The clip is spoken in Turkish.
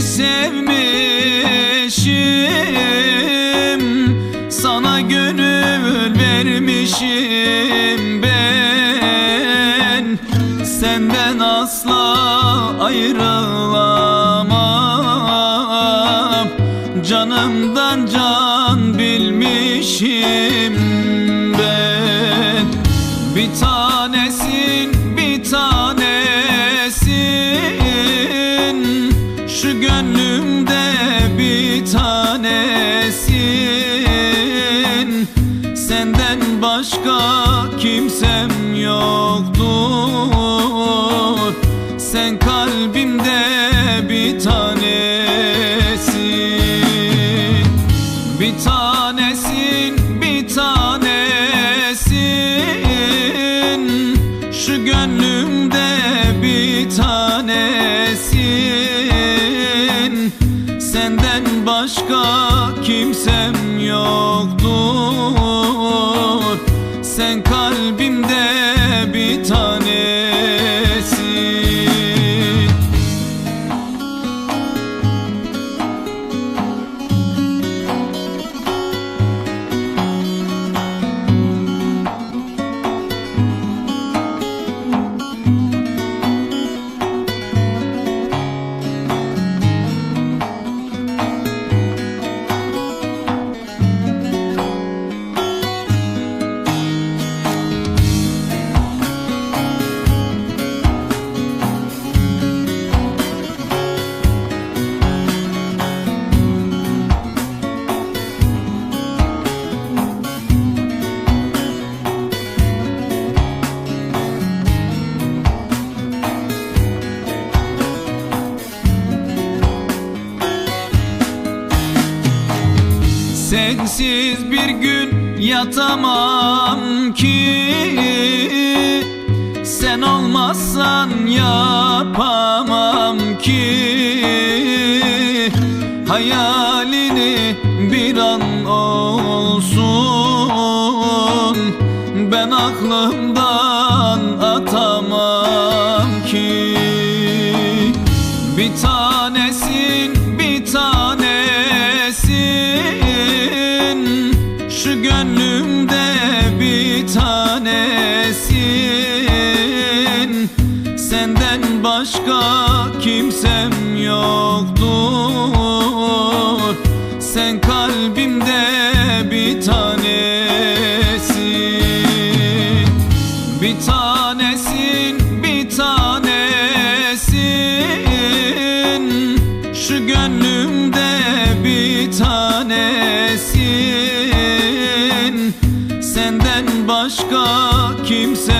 sevmişim. Sana gönül vermişim ben. Senden asla ayrılamam. Canımdan can bilmişim ben. Bir tanesin Şu gönlümde bir tanesin. Senden başka kimsem yoktur. Sen kalbimde bir tanesin. Bir tanesin bir tanesin. Şu gönlümde kimsem yoktur. Sen kalbimde Sensiz bir gün yatamam ki. Sen olmazsan yapamam ki. Hayalini bir an olsun. Ben aklımdan atamam ki. Bir tanesin bir tanesin gönlümde bir tanesin. Senden başka kimsem yoktur. Sen kalbimde bir tanesin. Bir tanesin bir tanesin. Şu gönlümde bir tanesin Senden başka kimsem yoktur